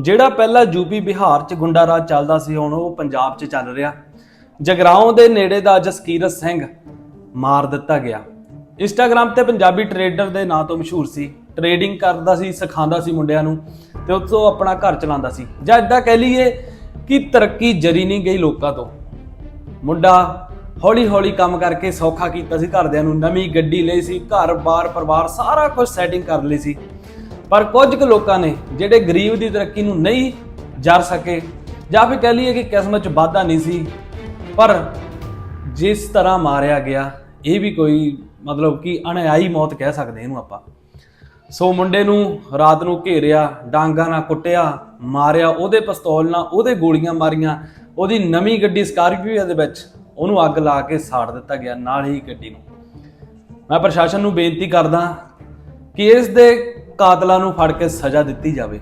ਜਿਹੜਾ ਪਹਿਲਾਂ ਯੂਪੀ ਬਿਹਾਰ 'ਚ ਗੁੰਡਾ ਰਾਜ ਚੱਲਦਾ ਸੀ, ਹੁਣ ਉਹ ਪੰਜਾਬ 'ਚ ਚੱਲ ਰਿਹਾ। ਜਗਰਾਉਂ ਦੇ ਨੇੜੇ ਦਾ ਜਸਕੀਰਤ ਸਿੰਘ ਮਾਰ ਦਿੱਤਾ ਗਿਆ। ਇੰਸਟਾਗ੍ਰam ਤੇ ਪੰਜਾਬੀ ਟਰੇਡਰ ਦੇ ਨਾਂ ਤੋਂ ਮਸ਼ਹੂਰ ਸੀ। ਟਰੇਡਿੰਗ ਕਰਦਾ ਸੀ, ਸਿਖਾਉਂਦਾ ਸੀ ਮੁੰਡਿਆਂ ਨੂੰ ਤੇ ਉਸ ਆਪਣਾ ਘਰ ਚਲਾਉਂਦਾ ਸੀ। ਜਾਂ ਇਦਾਂ ਕਹਿ ਲਈਏ ਕਿ ਤਰੱਕੀ ਜਰੀ ਨਹੀਂ ਗਈ ਲੋਕਾਂ ਤੋਂ। ਮੁੰਡਾ ਹੌਲੀ ਹੌਲੀ ਕੰਮ ਕਰਕੇ ਸੌਖਾ ਕੀਤਾ ਸੀ, ਘਰਦਿਆਂ ਨੂੰ ਨਵੀਂ ਗੱਡੀ ਲਈ ਸੀ ਘਰ-ਬਾਰ ਪਰਿਵਾਰ ਸਾਰਾ ਕੁਝ ਸੈਟਿੰਗ ਕਰ ਲਈ ਸੀ। ਪਰ ਕੁਝ ਕੁ ਲੋਕਾਂ ਨੇ ਜਿਹੜੇ ਗਰੀਬ ਦੀ ਤਰੱਕੀ ਨੂੰ ਨਹੀਂ ਜਰ ਸਕੇ ਜਾਂ ਫਿਰ ਕਹਿ ਲਈਏ ਕਿ ਕਿਸਮਤ 'ਚ ਵਾਧਾ ਨਹੀਂ ਸੀ, ਪਰ ਜਿਸ ਤਰ੍ਹਾਂ ਮਾਰਿਆ ਗਿਆ, ਇਹ ਵੀ ਕੋਈ ਮਤਲਬ ਕਿ ਅਣਆਈ ਮੌਤ ਕਹਿ ਸਕਦੇ ਇਹਨੂੰ ਆਪਾਂ। ਸੋ ਮੁੰਡੇ ਨੂੰ ਰਾਤ ਨੂੰ ਘੇਰਿਆ, ਡਾਂਗਾ ਨਾਲ ਕੁੱਟਿਆ, ਮਾਰਿਆ, ਉਹਦੇ ਪਿਸਤੌਲ ਨਾਲ ਉਹਦੇ ਗੋਲੀਆਂ ਮਾਰੀਆਂ, ਉਹਦੀ ਨਵੀਂ ਗੱਡੀ ਸਕਾਰਪੀਓ ਦੇ ਵਿੱਚ ਉਹਨੂੰ ਅੱਗ ਲਾ ਕੇ ਸਾੜ ਦਿੱਤਾ ਗਿਆ ਨਾਲ ਹੀ ਗੱਡੀ ਨੂੰ। ਮੈਂ ਪ੍ਰਸ਼ਾਸਨ ਨੂੰ ਬੇਨਤੀ ਕਰਦਾ ਕਿ ਇਸ ਦੇ ਕਾਤਲਾਂ ਨੂੰ ਫੜ ਕੇ ਸਜ਼ਾ ਦਿੱਤੀ ਜਾਵੇ।